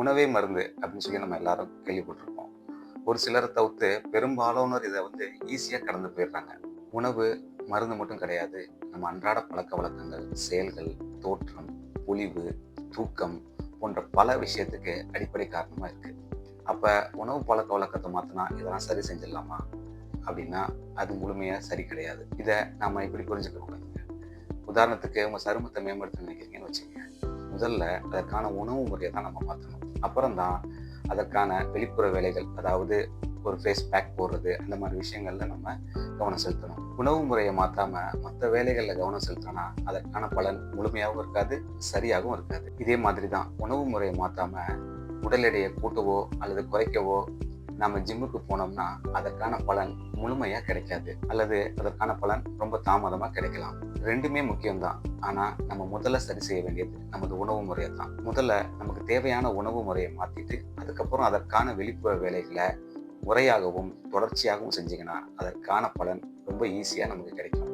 உணவே மருந்து அப்படின்னு சொல்லி நம்ம எல்லாரும் கேள்விப்பட்டிருப்போம். ஒரு சிலரை தவிர்த்து பெரும்பாலானோர் இதை வந்து ஈஸியாக கடந்து போயிடுறாங்க. உணவு மருந்து மட்டும் கிடையாது. நம்ம அன்றாட பழக்க வழக்கங்கள் செயல்கள் தோற்றம் பொலிவு தூக்கம் போன்ற பல விஷயத்துக்கு அடிப்படை காரணமாக இருக்குது அப்போ உணவு பழக்க வழக்கத்தை மாற்றினா இதெல்லாம் சரி செஞ்சிடலாமா? அப்படின்னா அது முழுமையாக சரி கிடையாது. இதை நம்ம இப்படி புரிஞ்சுக்க கூடாதுங்க உதாரணத்துக்கு உங்கள் சருமத்தை மேம்படுத்த நினைக்கிறீங்கன்னு வச்சுக்கோங்க. முதல்ல அதற்கான உணவு முறையை தான் நம்ம மாற்றணும் அப்புறம் தான் அதற்கான வெளிப்புற வேலைகள் அதாவது ஒரு ஃபேஸ் பேக் போடுறது அந்த மாதிரி விஷயங்களில் நம்ம கவனம் செலுத்தணும். உணவு முறையை மாற்றாம மற்ற வேலைகளில் கவனம் செலுத்தினா அதற்கான பலன் முழுமையாகவும் இருக்காது சரியாகவும் இருக்காது. இதே மாதிரி தான் உணவு முறையை மாற்றாம உடல் எடையை கூட்டவோ அல்லது குறைக்கவோ நம்ம ஜிம்முக்கு போனோம்னா அதற்கான பலன் முழுமையாக கிடைக்காது. அல்லது அதற்கான பலன் ரொம்ப தாமதமாக கிடைக்கலாம். ரெண்டுமே முக்கியம்தான். ஆனால் நம்ம முதல்ல சரி செய்ய வேண்டியது நமது உணவு முறையை தான். முதல்ல நமக்கு தேவையான உணவு முறையை மாற்றிட்டு அதுக்கப்புறம் அதற்கான வெளிப்புற வேலைகளை முறையாகவும் தொடர்ச்சியாகவும் செஞ்சீங்கன்னா அதற்கான பலன் ரொம்ப ஈஸியாக நமக்கு கிடைக்கும்.